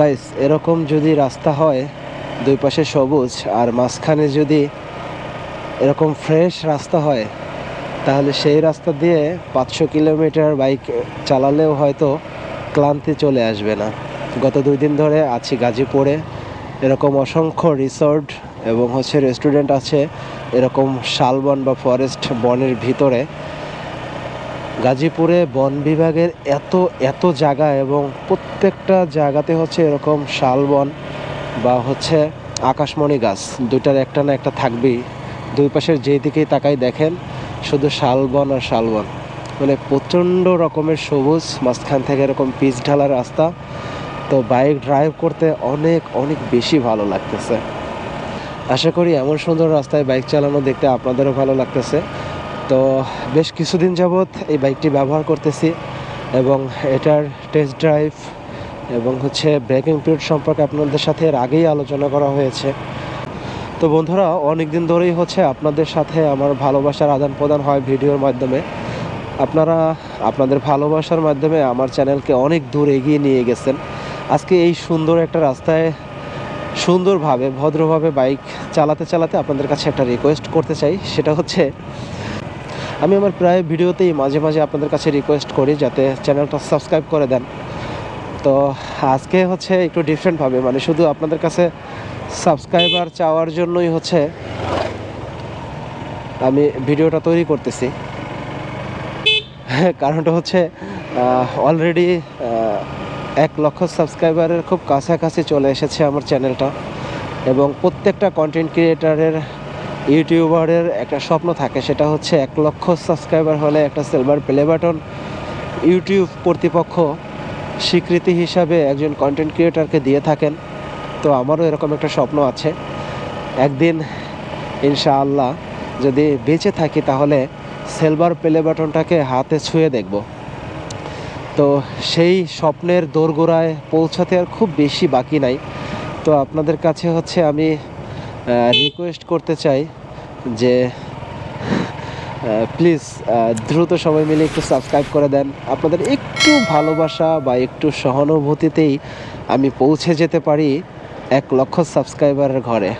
Guys এরকম যদি রাস্তা হয়, দুই পাশে সবুজ, আর মাঝখানে যদি এরকম ফ্রেশ রাস্তা হয়, তাহলে সেই রাস্তা দিয়ে পাঁচশো কিলোমিটার বাইক চালালেও হয়তো ক্লান্তি চলে আসবে না। গত দুই দিন ধরে আছি গাজীপুরে। এরকম অসংখ্য রিসর্ট এবং হচ্ছে রেস্টুরেন্ট আছে, এরকম শালবন বা ফরেস্ট বনের ভিতরে। গাজীপুরে বন বিভাগের এত এত জায়গা এবং প্রত্যেকটা জায়গাতে হচ্ছে এরকম শালবন বা হচ্ছে আকাশমণি গাছ। দুইটার একটা না একটা থাকবেই। দুই পাশের যেই দিকেই তাকাই দেখেন, শুধু শালবন আর শালবন মানে প্রচণ্ড রকমের সবুজ, মাঝখান থেকে এরকম পিচ ঢালা রাস্তা। তো বাইক ড্রাইভ করতে অনেক অনেক বেশি ভালো লাগতেছে। আশা করি এমন সুন্দর রাস্তায় বাইক চালানো দেখতে আপনাদেরও ভালো লাগতেছে। তো বেশ কিছুদিন যাবৎ এই বাইকটি ব্যবহার করতেছি এবং এটার টেস্ট ড্রাইভ এবং হচ্ছে ব্রেকিং পিরিয়ড সম্পর্কে আপনাদের সাথে এর আগেই আলোচনা করা হয়েছে। তো বন্ধুরা অনেক দিন ধরেই হচ্ছে আপনাদের সাথে আমার ভালোবাসার আদান প্রদান হয় ভিডিওর মাধ্যমে। আপনারা, আপনাদের ভালোবাসার মাধ্যমে আমার চ্যানেলকে অনেক দূর এগিয়ে নিয়ে গেছেন। আজকে এই সুন্দর একটা রাস্তায় সুন্দরভাবে, ভদ্রভাবে বাইক চালাতে চালাতে আপনাদের কাছে একটা রিকোয়েস্ট করতে চাই। সেটা হচ্ছে আমি আমার প্রায় ভিডিওতেই মাঝে মাঝে আপনাদের কাছে রিকোয়েস্ট করি যাতে চ্যানেলটা সাবস্ক্রাইব করে দেন। তো আজকে হচ্ছে একটু ডিফারেন্টভাবে মানে শুধু আপনাদের কাছে সাবস্ক্রাইবার চাওয়ার জন্যই হচ্ছে আমি ভিডিওটা তৈরি করতেছি। কারণটা হচ্ছে অলরেডি এক লক্ষ সাবস্ক্রাইবারের খুব কাছাকাছি চলে এসেছে আমার চ্যানেলটা এবং প্রত্যেকটা কন্টেন্ট ক্রিয়েটারের ইউটিউবারের একটা স্বপ্ন থাকে, সেটা হচ্ছে এক লক্ষ সাবস্ক্রাইবার হলে একটা সিলভার প্লে বাটন ইউটিউব কর্তৃপক্ষ স্বীকৃতি হিসাবে একজন কন্টেন্ট ক্রিয়েটারকে দিয়ে থাকেন। তো আমারও এরকম একটা স্বপ্ন আছে। একদিন, ইনশাআল্লাহ, যদি বেঁচে থাকি তাহলে সিলভার প্লে বাটনটাকে হাতে ছুঁয়ে দেখব। তো সেই স্বপ্নের দোরগোড়ায় পৌঁছাতে আর খুব বেশি বাকি নাই। তো আপনাদের কাছে হচ্ছে আমি রিকোয়েস্ট করতে চাই যে প্লিজ দ্রুত সবাই মিলে একটু সাবস্ক্রাইব করে দেন। আপনাদের একটু ভালোবাসা বা একটু সহানুভূতিতেই আমি পৌঁছে যেতে পারি এক লক্ষ সাবস্ক্রাইবারের ঘরে।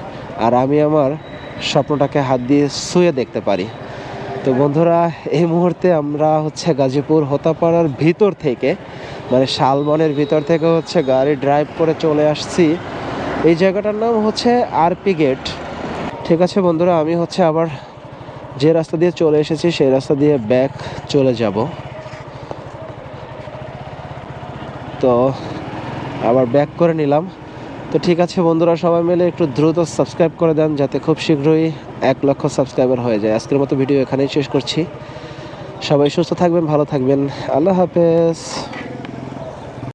আর আমি আমার স্বপ্নটাকে হাত দিয়ে শুয়ে দেখতে পারি। তো বন্ধুরা, এই মুহূর্তে আমরা হচ্ছে গাজীপুর হোতাপাড়ার ভিতর থেকে মানে শালবনের ভিতর থেকে হচ্ছে গাড়ি ড্রাইভ করে চলে আসছি। এই জায়গাটার নাম হচ্ছে আরপি গেট। ঠিক আছে বন্ধুরা, আমি হচ্ছে আবার যে রাস্তা দিয়ে চলে এসেছি, সেই রাস্তা দিয়ে ব্যাক চলে যাব। তো আবার ব্যাক করে নিলাম। তো ঠিক আছে বন্ধুরা, সবাই মিলে একটু দ্রুত সাবস্ক্রাইব করে দেন, যাতে খুব শীঘ্রই এক লক্ষ সাবস্ক্রাইবার হয়ে যায়। আজকের মতো ভিডিও এখানেই শেষ করছি। সবাই সুস্থ থাকবেন, ভালো থাকবেন। আল্লাহ হাফেজ।